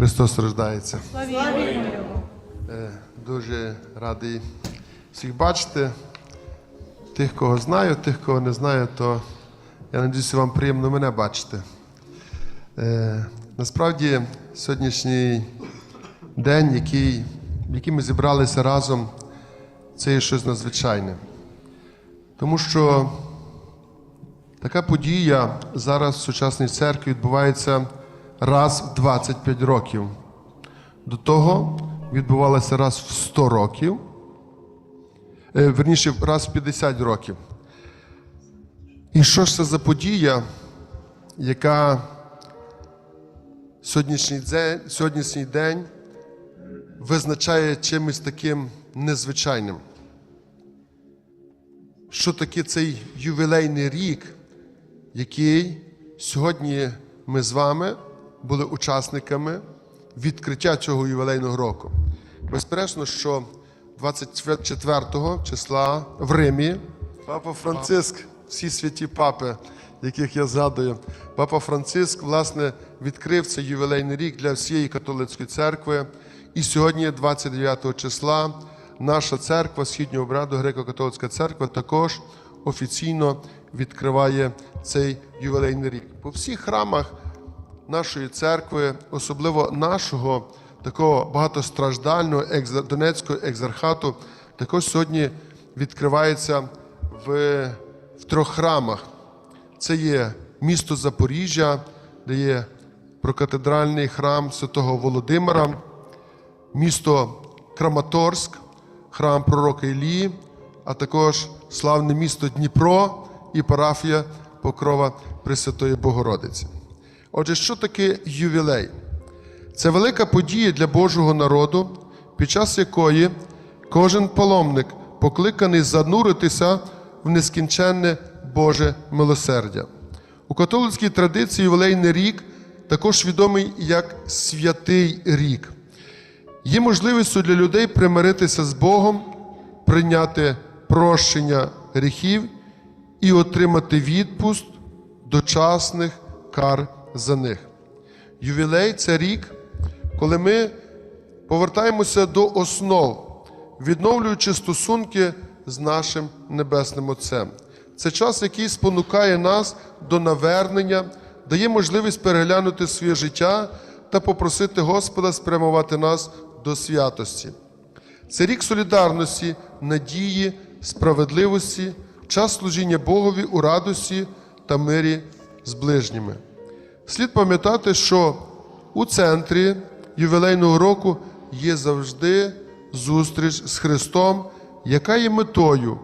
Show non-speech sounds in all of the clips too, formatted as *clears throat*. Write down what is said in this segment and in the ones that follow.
Христос рождається. Е, Дуже радий всіх бачити. Тих, кого знаю, тих, кого не знаю, то я надіюся, вам приємно мене бачити. Е, Насправді, сьогоднішній день, який, в який ми зібралися разом, це є щось надзвичайне. Тому що така подія зараз в сучасній церкві відбувається раз в 25 років. До того відбувалося раз в 100 років, е, верніше, раз в 50 років. І що ж це за подія, яка сьогоднішній день, сьогоднішній день визначає чимось таким незвичайним? Що таке цей ювілейний рік, який сьогодні ми з вами були учасниками відкриття цього ювілейного року. Безперечно, що 24 числа в Римі Папа Франциск, всі святі папи, яких я згадую, Папа Франциск, власне, відкрив цей ювілейний рік для всієї католицької церкви. І сьогодні, 29 числа, наша церква східнього обряду, греко-католицька церква, також офіційно відкриває цей ювілейний рік. По всіх храмах нашої церкви, особливо нашого такого багатостраждального Донецького екзархату, також сьогодні відкривається в, в трьох храмах. Це є місто Запоріжжя, де є прокатедральний храм святого Володимира, місто Краматорськ, храм пророка Ілії, а також славне місто Дніпро і парафія Покрова Пресвятої Богородиці. Отже, що таке ювілей? Це велика подія для Божого народу, під час якої кожен паломник покликаний зануритися в нескінченне Боже милосердя. У католицькій традиції ювілейний рік також відомий як святий рік. Є можливістю для людей примиритися з Богом, прийняти прощення гріхів і отримати відпуст дочасних кар за них. Ювілей це рік, коли ми повертаємося до основ, відновлюючи стосунки з нашим Небесним Отцем. Це час, який спонукає нас до навернення, дає можливість переглянути своє життя та попросити Господа спрямувати нас до святості. Це рік солідарності, надії, справедливості, час служіння Богові у радості та мирі з ближніми. Слід пам'ятати, що у центрі ювілейного року є завжди зустріч з Христом, яка є метою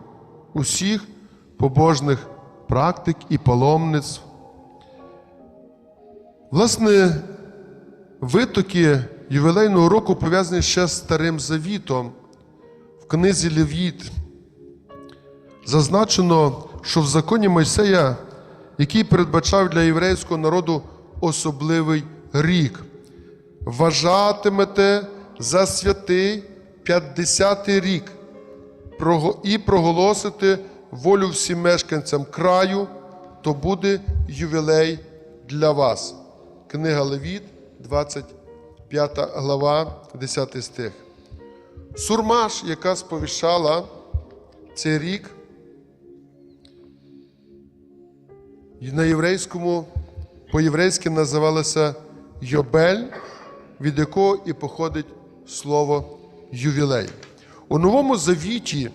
усіх побожних практик і паломництв. Власне, витоки ювілейного року пов'язані ще з Старим Завітом. В книзі Левіт зазначено, що в законі Мойсея, який передбачав для єврейського народу особливий рік, вважатимете за святий 50-й рік і проголосите волю всім мешканцям краю, то буде ювілей для вас. Книга Левіт, 25 глава, 10 стих. Сурмаш, яка сповіщала цей рік, на єврейському, по-єврейськи називалася Йобель, від якого і походить слово ювілей. У Новому Завіті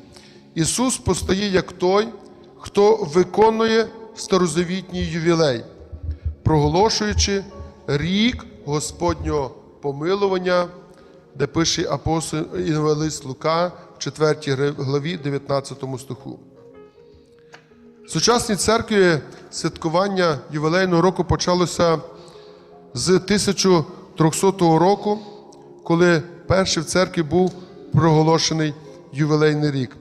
Ісус постає як той, хто виконує старозавітній ювілей, проголошуючи рік Господнього помилування, де пише апостол Інвелист Лука в 4 главі 19 стиху. Сучасній церкві святкування ювілейного року почалося з 1300 року, коли перший в церкві був проголошений ювілейний рік.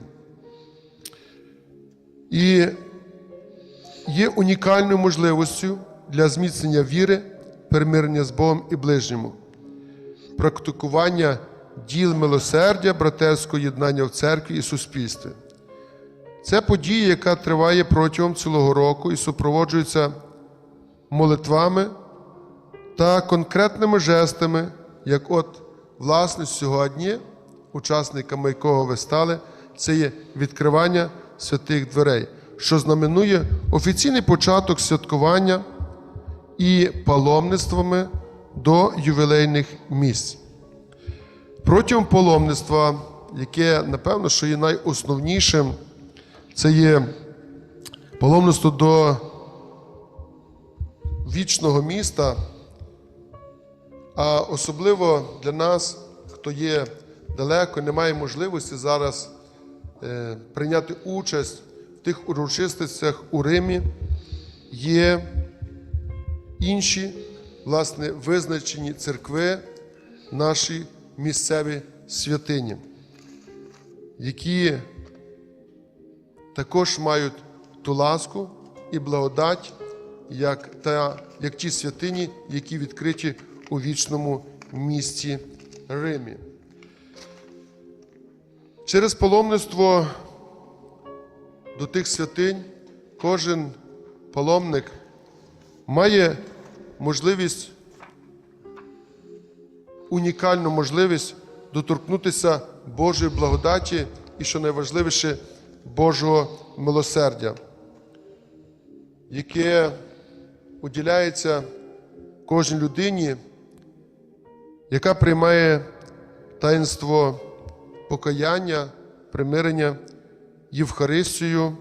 І є унікальною можливістю для зміцнення віри, примирення з Богом і ближньому, практикування діл милосердя, братерського єднання в церкві і суспільстві. Це подія, яка триває протягом цілого року і супроводжується молитвами та конкретними жестами, як от, власне, сьогодні, учасниками якого ви стали, це є відкривання святих дверей, що знаменує офіційний початок святкування і паломництвами до ювілейних місць. Протягом паломництва, яке, напевно, що є найосновнішим, це є паломництво до вічного міста, а особливо для нас, хто є далеко, не має можливості зараз е, прийняти участь в тих урочистостях у Римі, є інші, власне, визначені церкви, наші місцеві святині, які також мають ту ласку і благодать, як, та, як ті святині, які відкриті у вічному місті Римі. Через паломництво до тих святинь кожен паломник має можливість, унікальну можливість доторкнутися Божої благодаті і, що найважливіше, Божого милосердя, яке уділяється кожній людині, яка приймає таїнство покаяння, примирення, Євхаристію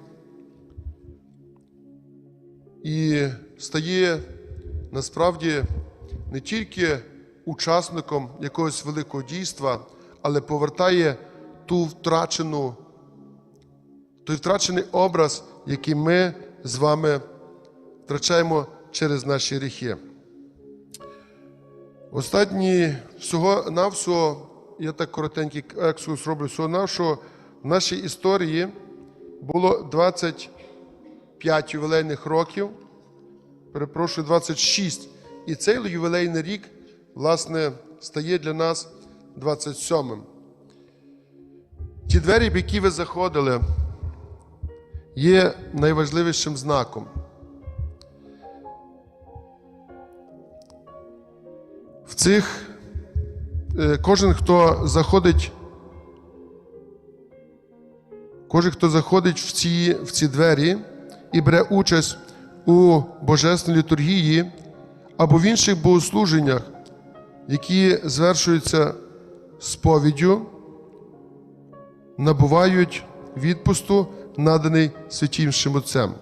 і стає насправді не тільки учасником якогось великого дійства, але повертає ту втрачену, той втрачений образ, який ми з вами втрачаємо через наші гріхи. Останні всього навсього, я так коротенький екскурс роблю, всього навсього в нашій історії було 25 ювілейних років, перепрошую, 26. І цей ювілейний рік, власне, стає для нас 27-м. Ті двері, в які ви заходили, є найважливішим знаком. В цих е, кожен, хто заходить, кожен, хто заходить в ці, в ці двері і бере участь у божественній літургії або в інших богослуженнях, які звершуються сповіддю, набувають відпусту, наданий святішим Отцем.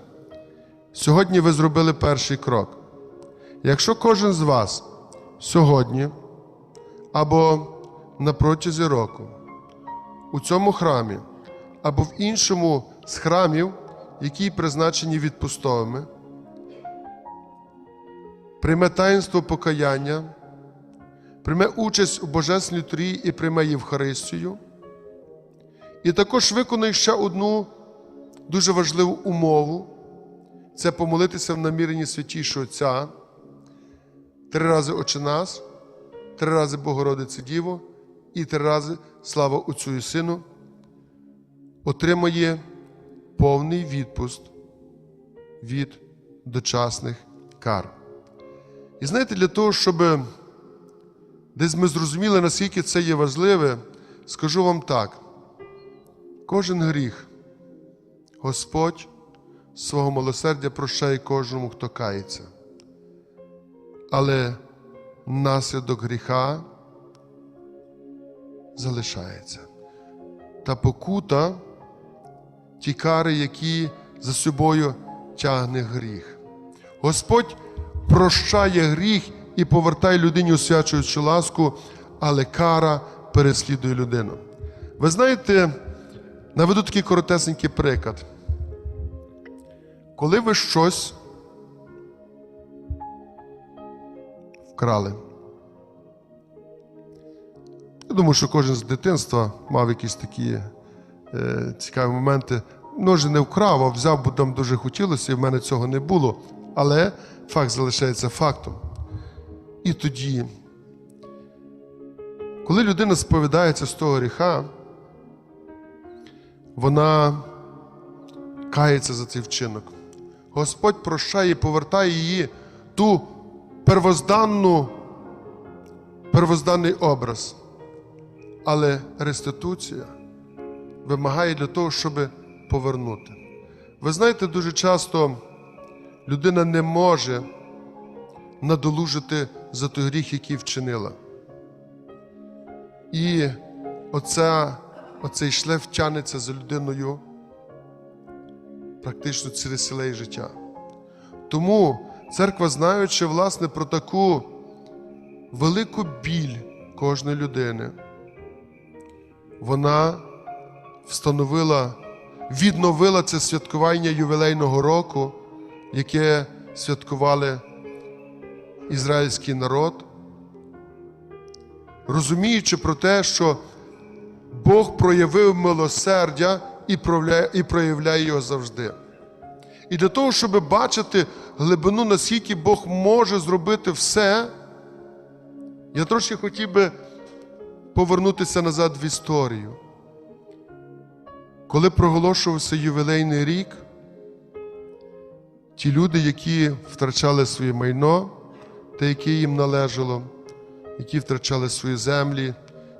Сьогодні ви зробили перший крок. Якщо кожен з вас сьогодні або на протязі року у цьому храмі, або в іншому з храмів, які призначені відпустовими, прийме таїнство покаяння, прийме участь у Божественній літургії і прийме Євхаристію, і також виконує ще одну дуже важливу умову це помолитися в наміренні святішого Отця три рази Отче нас, три рази Богородице Діво і три рази слава Отцю і Сину, отримає повний відпуст від дочасних кар. І знаєте, для того, щоб десь ми зрозуміли, наскільки це є важливе, скажу вам так: кожен гріх Господь свого милосердя прощає кожному, хто кається. Але наслідок гріха залишається. Та покута ті кари, які за собою тягне гріх. Господь прощає гріх і повертає людині освячуючу ласку, але кара переслідує людину. Ви знаєте, наведу такий коротесенький приклад. Коли ви щось вкрали. Я думаю, що кожен з дитинства мав якісь такі е, цікаві моменти. Може, не вкрав, а взяв, бо там дуже хотілося, і в мене цього не було. Але факт залишається фактом. І тоді, коли людина сповідається з того гріха, вона кається за цей вчинок. Господь прощає і повертає її ту первозданну, первозданний образ. Але реституція вимагає для того, щоб повернути. Ви знаєте, дуже часто людина не може надолужити за той гріх, який вчинила. І оця, оцей шлейф тянеться за людиною практично ціле селе і життя. Тому церква, знаючи власне про таку велику біль кожної людини, вона встановила, відновила це святкування ювілейного року, яке святкували ізраїльський народ, розуміючи про те, що Бог проявив милосердя і проявляє, його завжди. І для того, щоб бачити глибину, наскільки Бог може зробити все, я трошки хотів би повернутися назад в історію. Коли проголошувався ювілейний рік, ті люди, які втрачали своє майно, те, яке їм належало, які втрачали свої землі,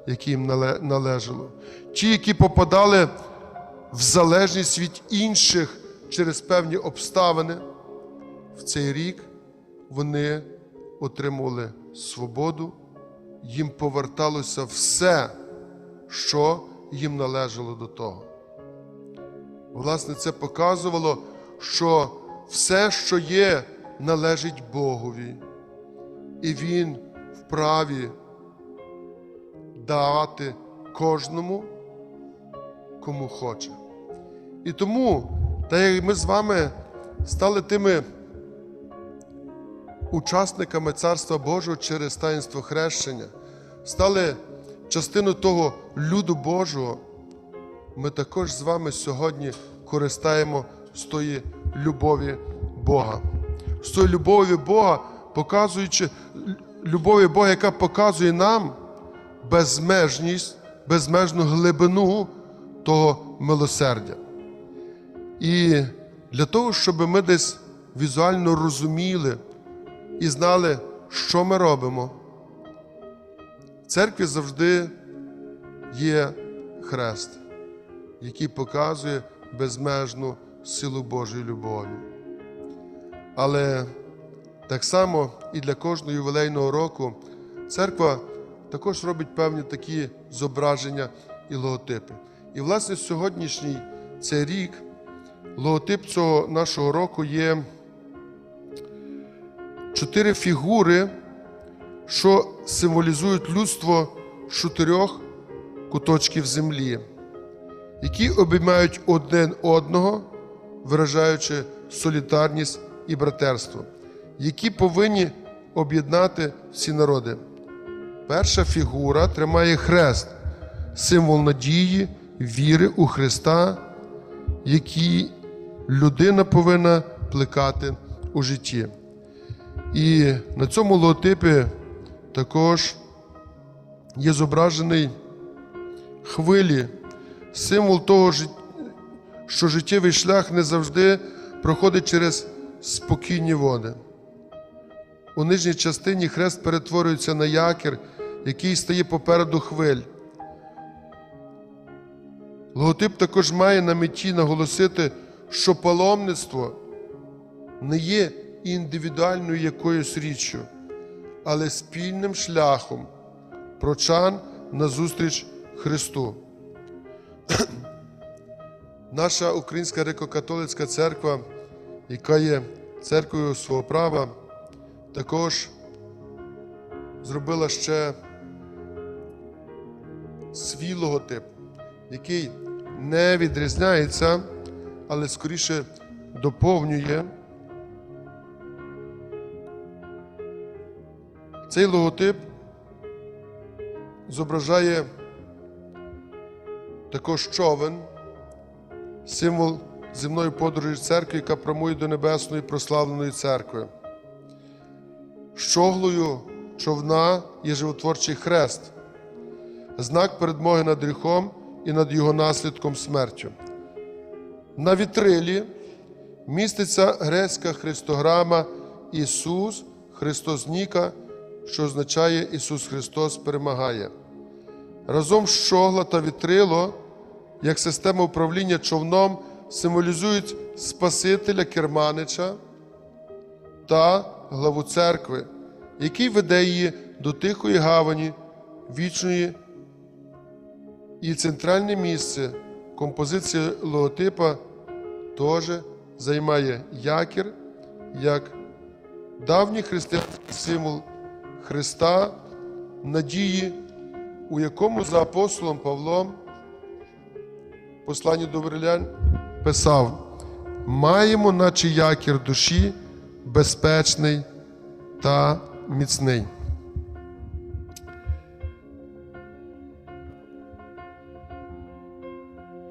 які їм належало, ті, які попадали в залежність від інших через певні обставини, в цей рік вони отримували свободу, їм поверталося все, що їм належало до того. Власне, це показувало, що все, що є, належить Богові, і Він вправі давати кожному, кому хоче. І тому, так як ми з вами стали тими учасниками Царства Божого через таїнство хрещення, стали частиною того люду Божого, ми також з вами сьогодні користаємо з тої любові Бога. З тої любові Бога, показуючи любові Бога, яка показує нам безмежність, безмежну глибину того милосердя. І для того, щоб ми десь візуально розуміли і знали, що ми робимо, в церкві завжди є хрест, який показує безмежну силу Божої любові. Але так само і для кожного ювілейного року церква також робить певні такі зображення і логотипи. І, власне, сьогоднішній цей рік логотип цього нашого року є чотири фігури, що символізують людство чотирьох куточків землі, які обіймають один одного, виражаючи солідарність і братерство, які повинні об'єднати всі народи. Перша фігура тримає хрест, символ надії, віри у Христа, який людина повинна плекати у житті. І на цьому логотипі також є зображений хвилі, символ того, що життєвий шлях не завжди проходить через спокійні води. У нижній частині хрест перетворюється на якір, який стає попереду хвиль. Логотип також має на меті наголосити, що паломництво не є індивідуальною якоюсь річчю, але спільним шляхом прочан назустріч Христу. *clears throat* Наша Українська греко-католицька церква, яка є церквою свого права, також зробила ще свій логотип, який не відрізняється, але скоріше доповнює. Цей логотип зображає також човен, символ земної подорожі церкви, яка прямує до небесної прославленої церкви. Щоглою човна є животворчий хрест, знак передмоги над гріхом і над його наслідком смертю. На вітрилі міститься грецька христограма Ісус Христос Ніка, що означає Ісус Христос перемагає. Разом щогла та вітрило, як система управління човном, символізують Спасителя Керманича та главу церкви, який веде її до тихої гавані, вічної і центральне місце композиції логотипа теж займає якір як давній християнський символ Христа, надії, у якому за апостолом Павлом посланні до Вирилян писав: маємо, наче якір душі, безпечний та міцний.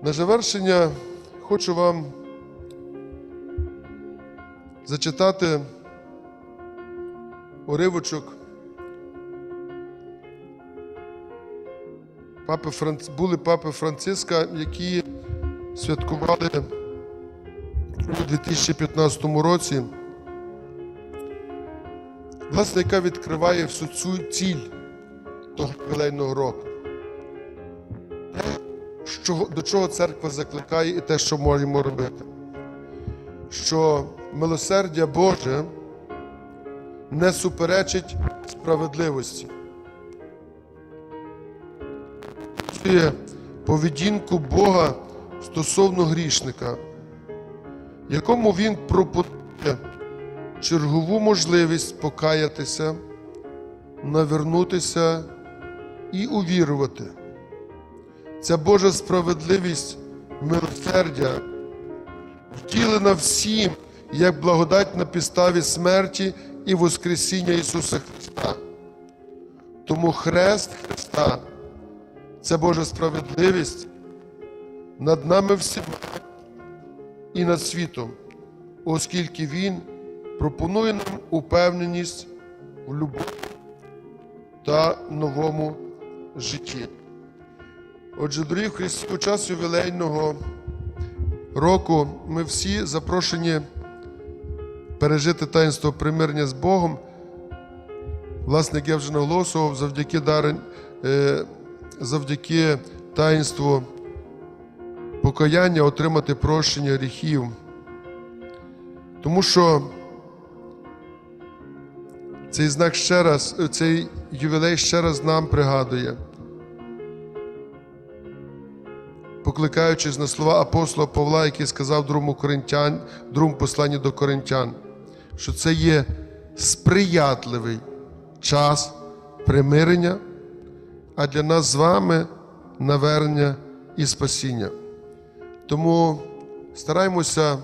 На завершення хочу вам зачитати уривочок. Папи Франц... Були папи Франциска, які святкували у 2015 році, власне, яка відкриває всю цю ціль того ювілейного року. Що, до чого церква закликає і те, що можемо робити. Що милосердя Боже не суперечить справедливості. Поведінку Бога стосовно грішника, якому Він пропонує чергову можливість покаятися, навернутися і увірувати. Ця Божа справедливість, милосердя втілена всім як благодать на підставі смерті і Воскресіння Ісуса Христа. Тому хрест Христа це Божа справедливість над нами всіма і над світом, оскільки Він пропонує нам упевненість в любові та новому житті. Отже, дорогі Христі, у час ювілейного року ми всі запрошені пережити таїнство примирення з Богом. Власне, як я вже наголосував, завдяки е, завдяки таїнству покаяння отримати прощення гріхів. Тому що цей знак ще раз, цей ювілей ще раз нам пригадує. Покликаючись на слова апостола Павла, який сказав другому коринтян, другому посланні до коринтян, що це є сприятливий час примирення, а для нас з вами навернення і спасіння. Тому стараємося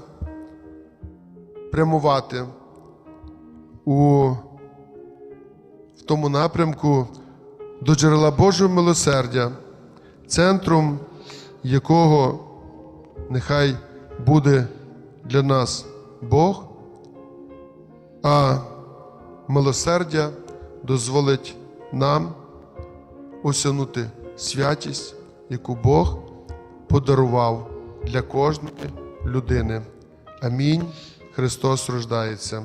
прямувати у в тому напрямку до джерела Божого милосердя, центром якого нехай буде для нас Бог, а милосердя дозволить нам осягнути святість, яку Бог подарував для кожної людини. Амінь. Христос рождається.